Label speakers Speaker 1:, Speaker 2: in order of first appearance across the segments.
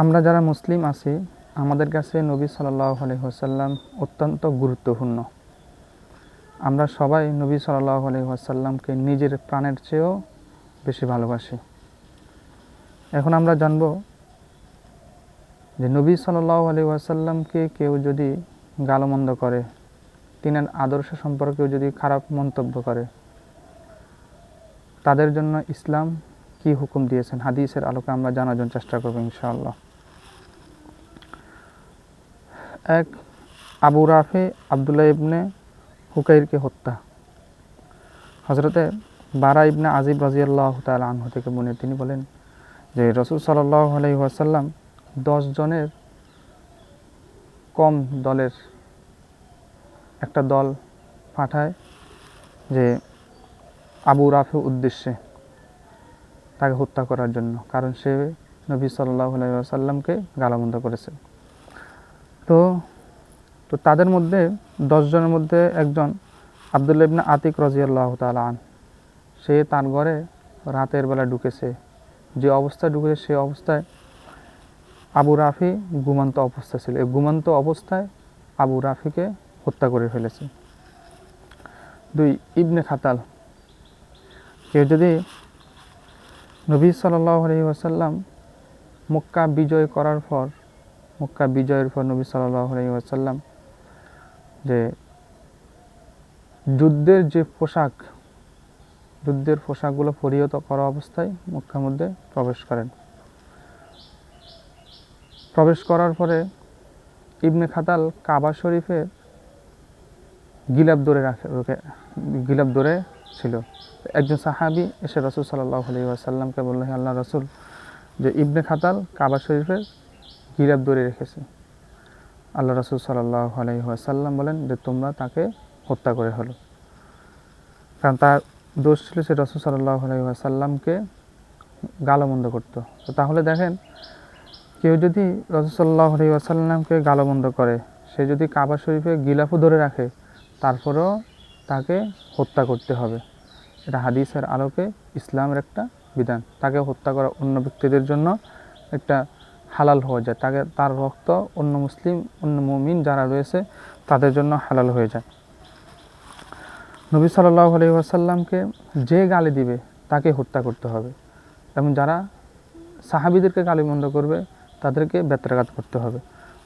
Speaker 1: আমরা যারা মুসলিম আছি, আমাদের কাছে নবী সাল্লাহ আলহিহাসাল্লাম অত্যন্ত গুরুত্বপূর্ণ। আমরা সবাই নবী সাল্লাহ আলহিহাসাল্লামকে নিজের প্রাণের চেয়েও বেশি ভালোবাসি। এখন আমরা জানব যে নবী সাল্লাহ আলি ওয়াসাল্লামকে কেউ যদি গালমন্দ করে, তিনার আদর্শ সম্পর্কেও যদি খারাপ মন্তব্য করে, তাদের জন্য ইসলাম কি হুকুম দিয়েছেন? হাদিসের আলোকে আমরা জানার জন্য চেষ্টা করব ইনশাআল্লাহ। এক আবু রাফে আবদুল্লাহ ইবনে হুকাইরকে হত্যা। হজরতে বারা ইবনে আজিব রাজিয়াল্লাহ তাল আনহু থেকে মনে তিনি বলেন যে, রসুল সাল্লাহ ওয়াসাল্লাম দশ জনের কম দলের একটা দল পাঠায় যে আবু রাফে উদ্দেশ্যে। তাকে হত্যা করার জন্য, কারণ সে নবী সাল্লাহ আলাইসাল্লামকে গালামন্দ করেছে। তো তো তাদের মধ্যে দশজনের মধ্যে একজন আবদুল্লা ইবনা আতিক রাজিয়াল্লাহ তালা আন সে তার ঘরে রাতের বেলা ঢুকেছে। যে অবস্থায় ঢুকেছে সে অবস্থায় আবু রাফি ঘুমান্ত অবস্থা ছিল। এই ঘুমান্ত অবস্থায় আবু রাফিকে হত্যা করে ফেলেছে। দুই, ইবনে খাতাল। কেউ যদি নবী আলহি ওয়াসাল্লাম মক্কা বিজয় করার পর, মক্কা বিজয়ের পর নবী আলহি ওয়াসাল্লাম যে যুদ্ধের যে পোশাক, যুদ্ধের পোশাকগুলো পরিহত করা অবস্থায় মক্কার মধ্যে প্রবেশ করেন। প্রবেশ করার পরে ইবনে খাতাল কাবা শরীফে গিলাপ ধরে রাখে গিলাপ ধরে ছিল। একজন সাহাবি এসে রসুল সাল্লাহ আলী আসাল্লামকে বলল, হে আল্লাহ রসুল, যে ইবনে খাতাল কাবা শরীফের গিলাপ ধরে রেখেছে। আল্লাহ রসুল সাল্লাহ আলী বলেন যে তোমরা তাকে হত্যা করে হলো কারণ তার দোষ ছিল সে রসুল সাল্লাহ আলী আসাল্লামকে গালমন্দ করতো। তো তাহলে দেখেন, কেউ যদি রসুল্লাহ আলী আসাল্লামকে গালমন্দ করে, সে যদি কাবা শরীফে গিলাফও ধরে রাখে, তারপরেও তাকে হত্যা করতে হবে। এটা হাদিসের আলোকে ইসলামের একটা বিধান। তাকে হত্যা করা অন্য ব্যক্তিদের জন্য একটা হালাল হয়ে যায়। তাকে, তার রক্ত অন্য মুসলিম, অন্য মুমিন যারা রয়েছে, তাদের জন্য হালাল হয়ে যায়। নবী সাল্লাহ আলহিহাসাল্লামকে যে গালি দিবে, তাকে হত্যা করতে হবে। এবং যারা সাহাবিদেরকে গালিমন্দ করবে, তাদেরকে বেত্রাঘাত করতে হবে।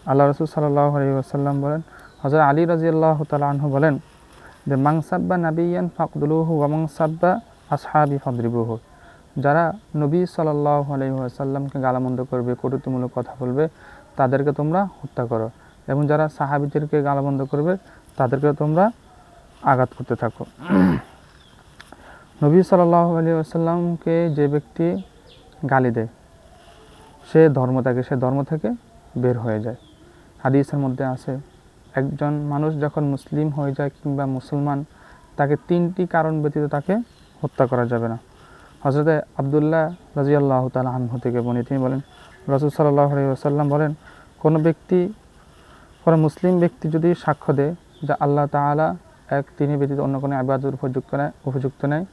Speaker 1: আল্লাহ রসুল সাল্লাহ আলহিহাসাল্লাম বলেন হজরত আলী রাজিয়াল্লাহ তালাহু বলেন যে মাংসাব্বা নাবিয়ান ফাকদুলুহু ওয়ামাংসাব্বা আসহাবি ফদ্রিবুহু। যারা নবী সাল্লাহ আলহিহাসাল্লামকে গালামন্দ করবে কটুতিমূলক কথা বলবে, তাদেরকে তোমরা হত্যা করো। এবং যারা সাহাবিদেরকে গালামন্দ করবে, তাদেরকে তোমরা আঘাত করতে থাকো। নবী সাল্লাহ আলী যে ব্যক্তি গালি দেয়, সে ধর্ম থেকে সে ধর্ম থেকে বের হয়ে যায়। হাদিসের মধ্যে আছে একজন মানুষ যখন মুসলিম হয়ে যায় কিংবা মুসলমান, তাকে তিনটি কারণ ব্যতীত তাকে হত্যা করা যাবে না। হজরত আবদুল্লাহ রাজিয়াল্লাহ তাল আনহু থেকে বনি তিনি বলেন, রসুল সাল্লাহ আসাল্লাম বলেন, কোনো ব্যক্তি, কোনো মুসলিম ব্যক্তি যদি সাক্ষ্য দেয় যে আল্লাহ তালা এক তিনি ব্যতীত অন্য কোনো আবাদের উপযুক্ত নেয় উপযুক্ত নেয়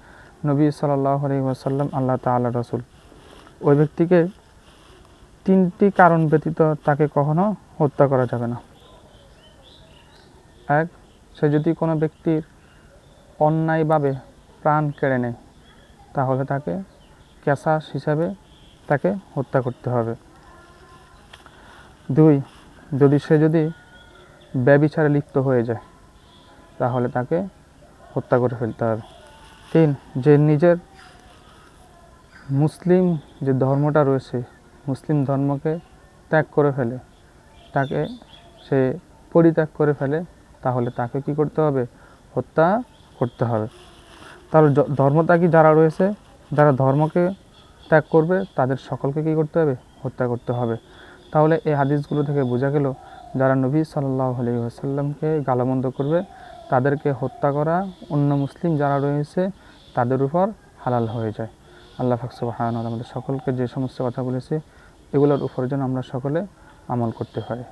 Speaker 1: নবী সাল্লাহ আলহিহাসাল্লাম আল্লাহ তাল্লাহ রসুল। ওই ব্যক্তিকে তিনটি কারণ ব্যতীত তাকে কখনো হত্যা করা যাবে না। এক, সে যদি কোনো ব্যক্তির অন্যায়ভাবে প্রাণ কেড়ে নেয়, তাহলে তাকে ক্যাশাস হিসাবে তাকে হত্যা করতে হবে। দুই, যদি সে যদি ব্যবিচারে লিপ্ত হয়ে যায়, তাহলে তাকে হত্যা করে ফেলতে হবে। তিন, যে নিজের মুসলিম যে ধর্মটা রয়েছে, মুসলিম ধর্মকে ত্যাগ করে ফেলে, তাকে সে পরিত্যাগ করে ফেলে তাহলে তাকে কি করতে হবে? হত্যা করতে হবে। তাহলে ধর্মত্যাগী যারা রয়েছে, যারা ধর্মকে ত্যাগ করবে, তাদের সকলকে কি করতে হবে? হত্যা করতে হবে। তাহলে এই হাদিসগুলো থেকে বোঝা গেল, যারা নবী সাল্লাহ আলী গালামন্দ করবে, তাদেরকে হত্যা করা অন্য মুসলিম যারা রয়েছে, তাদের উপর হালাল হয়ে যায়। আল্লাহ ফাকসুবাহান আমাদের সকলকে যে সমস্ত কথা বলেছে, এগুলোর উপর যেন আমরা সকলে আমল করতে পারি।